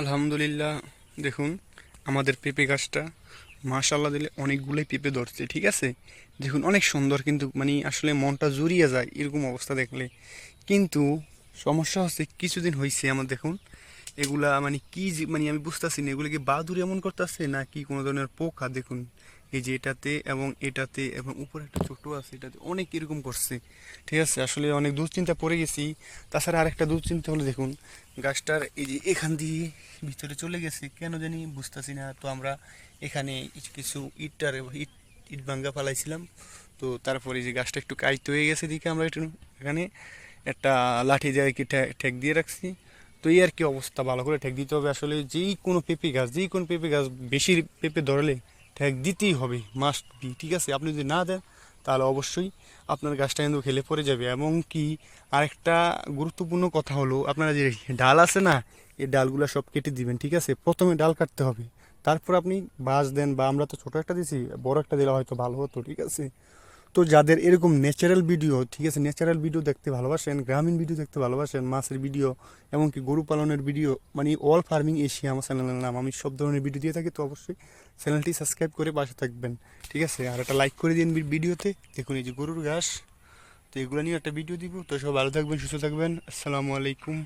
আলহামদুলিল্লাহ, দেখুন, আমাদের পেঁপে গাছটা মাশাল্লাহ দিলে অনেকগুলোই পেঁপে ধরছে, ঠিক আছে? দেখুন, অনেক সুন্দর কিন্তু মানে আসলে মনটা জুড়িয়ে যায় এরকম অবস্থা দেখলে। কিন্তু সমস্যা হচ্ছে, কিছুদিন হয়েছে আমার দেখুন, এগুলা মানে কি মানে আমি বুঝতেছি না, এগুলো কি বাদুর এমন করতেছে না কি কোনো ধরনের পোকা? দেখুন এই যে এটাতে এবং এটাতে এবং উপরে একটা ছোট আছে, এটাতে অনেক এরকম করছে। ঠিক আছে? আসলে অনেক দুশ্চিন্তা পড়ে গেছি। তাছাড়া আরেকটা দুশ্চিন্তা হলো, দেখুন, গাছটার এই যে এখান দিয়ে ভিতরে চলে গেছে, কেন জানি বুঝতেছি না। তো আমরা এখানে কিছু- ইটটার ইট ইট ভাঙ্গা ফালাইছিলাম। তো তারপরে যে গাছটা একটু কাইত হয়ে গেছে দিকে আমরা একটু এখানে একটা লাঠি দিয়ে কি ঠেক দিয়ে রাখছি। তো এই আর কি অবস্থা, ভালো করে ঠেক দিতে হবে। আসলে যেই কোনো পেঁপে গাছ, যেই কোনো পেঁপে গাছ বেশি পেঁপে ধরলে ঠেক দিতেই হবে মাস্ট বি ঠিক আছে? আপনি যদি না দেন, তাহলে অবশ্যই আপনার গাছটা কিন্তু খেলে পড়ে যাবে। এবং কি, আরেকটা গুরুত্বপূর্ণ কথা হলো, আপনারা যে ডাল আছে না, এই ডালগুলো সব কেটে দিবেন, ঠিক আছে? প্রথমে ডাল কাটতে হবে। তারপর আপনি বাঁশ দেন, বা আমরা তো ছোটো একটা দিছি, বড় একটা দিলে হয়তো ভালো হতো, ঠিক আছে? তো যাদের এরকম ন্যাচারাল ভিডিও ঠিক আছে ন্যাচারাল ভিডিও দেখতে ভালোবাসেন, গ্রামীণ ভিডিও দেখতে ভালোবাসেন, মাছের ভিডিও এমনকি গরু পালনের ভিডিও মানে অল ফার্মিং এশিয়া আমার চ্যানেলের নাম, আমি সব ধরনের ভিডিও দিয়ে থাকি, তো অবশ্যই চ্যানেলটি সাবস্ক্রাইব করে পাশে থাকবেন, ঠিক আছে? আর একটা লাইক করে দিন ভিডিওতে দেখুন এই যে গরুর ঘাস, তো এগুলো নিয়ে একটা ভিডিও দিব, তো সব ভালো থাকবেন, সুস্থ থাকবেন, আসসালামু আলাইকুম।